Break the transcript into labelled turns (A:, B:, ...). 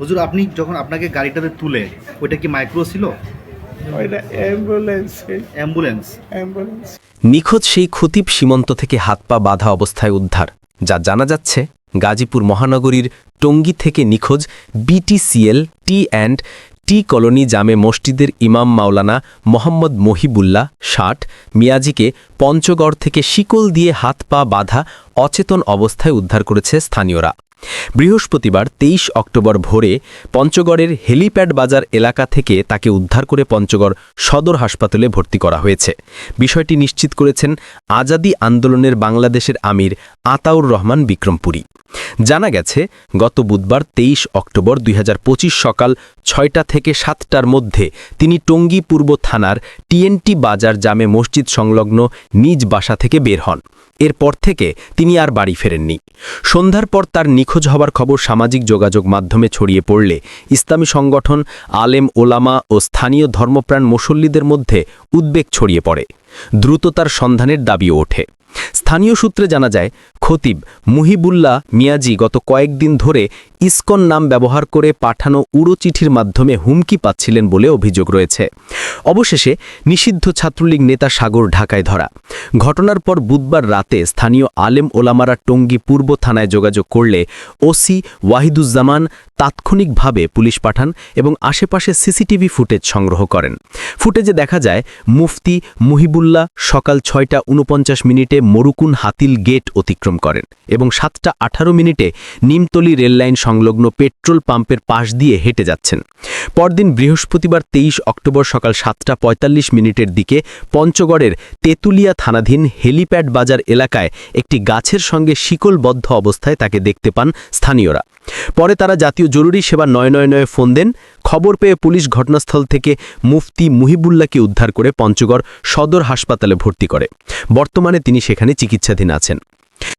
A: হুজুর আপনি যখন আপনাকে গাড়িটাতে তুলে ওইটা কি মাইক্রো ছিল?
B: ওইটা অ্যাম্বুলেন্স
A: অ্যাম্বুলেন্স।
B: অ্যাম্বুলেন্স।
C: নিখোঁজ সেই খতিব সীমান্ত থেকে হাত পা বাঁধা অবস্থায় উদ্ধার যা জানা যাচ্ছে গাজীপুর মহানগরীর টঙ্গী থেকে নিখোঁজ BTCL T and T colony জামে মসজিদের ইমাম মাওলানা মোহাম্মদ মহিবুল্লাহ ষাট মিয়াজিকে পঞ্চগড় থেকে শিকল দিয়ে হাত পা বাঁধা অচেতন অবস্থায় উদ্ধার করেছে স্থানীয়রা। বৃহস্পতিবার তেইশ অক্টোবর ভোরে পঞ্চগড়ের হেলিপ্যাড বাজার এলাকা থেকে তাকে উদ্ধার করে পঞ্চগড় সদর হাসপাতালে ভর্তি করা হয়েছে। বিষয়টি নিশ্চিত করেছেন আজাদি আন্দোলনের বাংলাদেশের আমির আতাউর রহমান বিক্রমপুরী। জানা গেছে, গত বুধবার তেইশ অক্টোবর দুই হাজার পঁচিশ সকাল ছয়টা থেকে সাতটার মধ্যে তিনি টঙ্গী পূর্ব থানার টিএনটি বাজার জামে মসজিদ সংলগ্ন নিজ বাসা থেকে বের হন। এরপর থেকে তিনি আর বাড়ি ফেরেননি। সন্ধ্যার পর তার নিখোঁজ হবার খবর সামাজিক যোগাযোগ মাধ্যমে ছড়িয়ে পড়লে ইসলামী সংগঠন, আলেম, ওলামা ও স্থানীয় ধর্মপ্রাণ মুসল্লিদের মধ্যে উদ্বেগ ছড়িয়ে পড়ে। দ্রুত তার সন্ধানের দাবিও ওঠে। স্থানীয় সূত্রে জানা যায়, খতিব মুহিবুল্লাহ মিয়াজি গত কয়েকদিন ধরে ইসকন নাম ব্যবহার করে পাঠানো উড়ো চিঠির মাধ্যমে হুমকি পাচ্ছিলেন বলে অভিযোগ রয়েছে। অবশেষে নিষিদ্ধ ছাত্রলীগ নেতা সাগর ঢাকায় ধরা। ঘটনার পর বুধবার রাতে স্থানীয় আলেম ওলামারা টঙ্গী পূর্ব থানায় যোগাযোগ করলে ওসি ওয়াহিদুজ্জামান তাৎক্ষণিকভাবে পুলিশ পাঠান এবং আশেপাশে সিসিটিভি ফুটেজ সংগ্রহ করেন। ফুটেজে দেখা যায়, মুফতি মুহিবুল্লাহ সকাল ছয়টা উনপঞ্চাশ মিনিটে মরুকুন হাতিল গেট অতিক্রম করেন এবং সাতটা আঠারো মিনিটে নিমতলি রেললাইন সংলগ্ন পেট্রোল পাম্পের পাশ দিয়ে হেঁটে যাচ্ছেন। পরদিন বৃহস্পতিবার তেইশ অক্টোবর সকাল সাতটা পঁয়তাল্লিশ মিনিটের দিকে পঞ্চগড়ের তেঁতুলিয়া থানাধীন হেলিপ্যাড বাজার এলাকায় একটি গাছের সঙ্গে শিকলবদ্ধ অবস্থায় তাকে দেখতে পান স্থানীয়রা। পরে তারা জাতীয় জরুরি সেবা নয় নয় নয়ে ফোন দেন। খবর পেয়ে পুলিশ ঘটনাস্থল থেকে মুফতি মুহিবুল্লাহকে উদ্ধার করে পঞ্চগড় সদর হাসপাতালে ভর্তি করে। বর্তমানে তিনি সেখানে চিকিৎসাধীন আছেন।